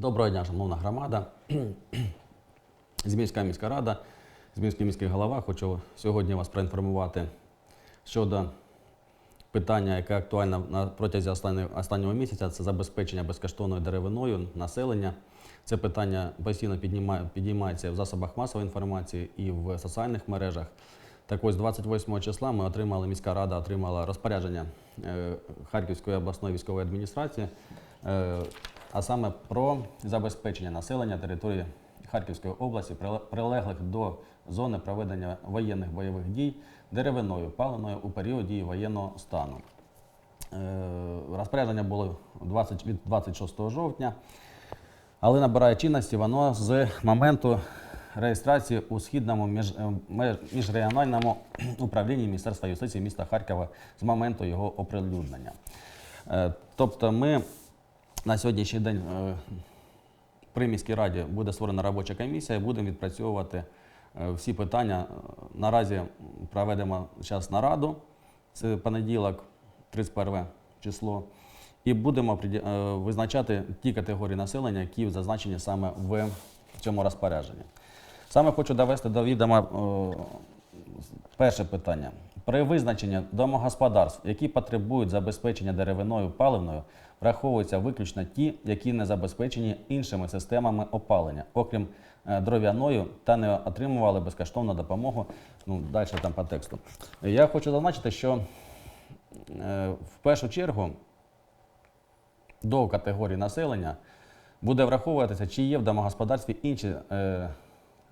Доброго дня, шановна громада. Зміська міська рада, Зміський міський голова. Хочу сьогодні вас проінформувати щодо питання, яке актуальне протязі останнього, місяця, це забезпечення безкоштовною деревиною населення. Це питання постійно піднімає, підіймається в засобах масової інформації і в соціальних мережах. Так ось 28 числа ми отримали, міська рада отримала розпорядження е, Харківської обласної військової адміністрації, е, а саме про забезпечення населення території Харківської області, прилеглих до зони проведення воєнних бойових дій деревиною, паленою у період дії воєнного стану. Е, Розпорядження було 20, від 26 жовтня, але набирає чинності воно з моменту реєстрації у східному між, е, міжрегіональному управлінні Міністерства юстиції міста Харкова з моменту його оприлюднення. Е, Тобто ми на сьогоднішній день е, при міській раді буде створена робоча комісія і будемо відпрацьовувати е, всі питання. Наразі проведемо зараз нараду, це понеділок, 31 число, і будемо е, визначати ті категорії населення, які зазначені саме в цьому розпорядженні. Саме хочу довести до відома перше питання. При визначенні домогосподарств, які потребують забезпечення деревиною паливною, враховуються виключно ті, які не забезпечені іншими системами опалення, окрім е, дров'яною, та не отримували безкоштовну допомогу. Ну, далі там по тексту. Я хочу зазначити, що е, в першу чергу до категорії населення буде враховуватися, чи є в домогосподарстві інші е,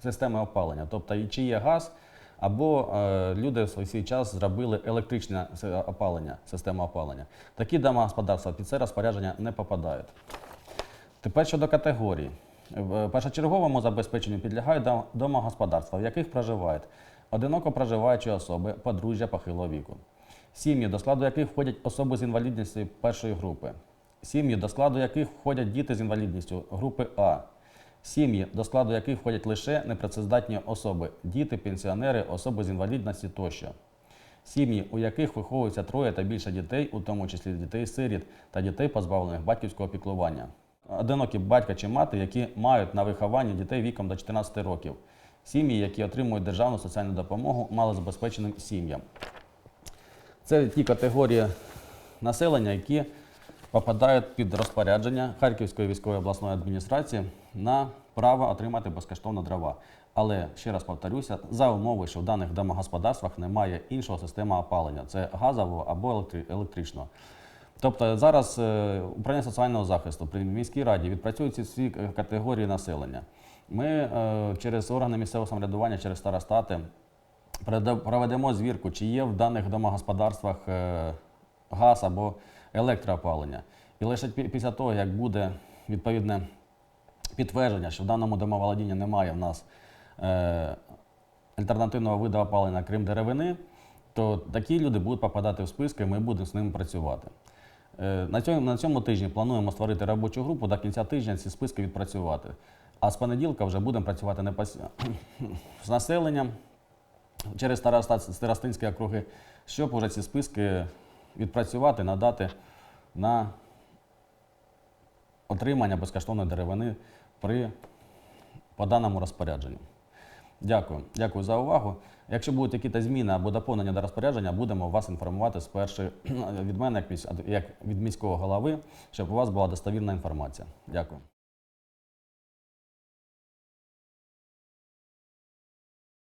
системи опалення, тобто чи є газ, або е, люди в свій час зробили електричне опалення, систему опалення. Такі домогосподарства під це розпорядження не попадають. Тепер щодо категорій. В першочерговому забезпеченню підлягають дом- домогосподарства, в яких проживають одиноко проживаючі особи, подружжя похилого віку, сім'ї, до складу яких входять особи з інвалідністю першої групи, сім'ї, до складу яких входять діти з інвалідністю групи А, сім'ї, до складу яких входять лише непрацездатні особи, діти, пенсіонери, особи з інвалідності тощо. Сім'ї, у яких виховується троє та більше дітей, у тому числі дітей-сиріт та дітей, позбавлених батьківського піклування. Одинокі батька чи мати, які мають на вихованні дітей віком до 14 років. Сім'ї, які отримують державну соціальну допомогу малозабезпеченим сім'ям. Це ті категорії населення, які попадають під розпорядження Харківської військової обласної адміністрації на право отримати безкоштовно дрова. Але ще раз повторюся, за умови, що в даних домогосподарствах немає іншого системи опалення, це газового або електри- електричного. Тобто зараз е, управління соціального захисту при міській раді відпрацюють ці всі категорії населення. Ми е, через органи місцевого самоврядування, через старостати проведемо звірку, чи є в даних домогосподарствах е, газ або електроопалення. І лише після того, як буде відповідне підтвердження, що в даному домоволодінні немає в нас е, альтернативного виду опалення, крім деревини, то такі люди будуть попадати в списки, і ми будемо з ними працювати. Е, На цьому, на цьому тижні плануємо створити робочу групу до кінця тижня ці списки відпрацювати. А з понеділка вже будемо працювати не з населенням, через старостинські округи, щоб уже ці списки відпрацювати, надати на отримання безкоштовної деревини при по даному розпорядженню. Дякую. Дякую за увагу. Якщо будуть якісь зміни або доповнення до розпорядження, будемо вас інформувати з першої від мене, як від міського голови, щоб у вас була достовірна інформація. Дякую.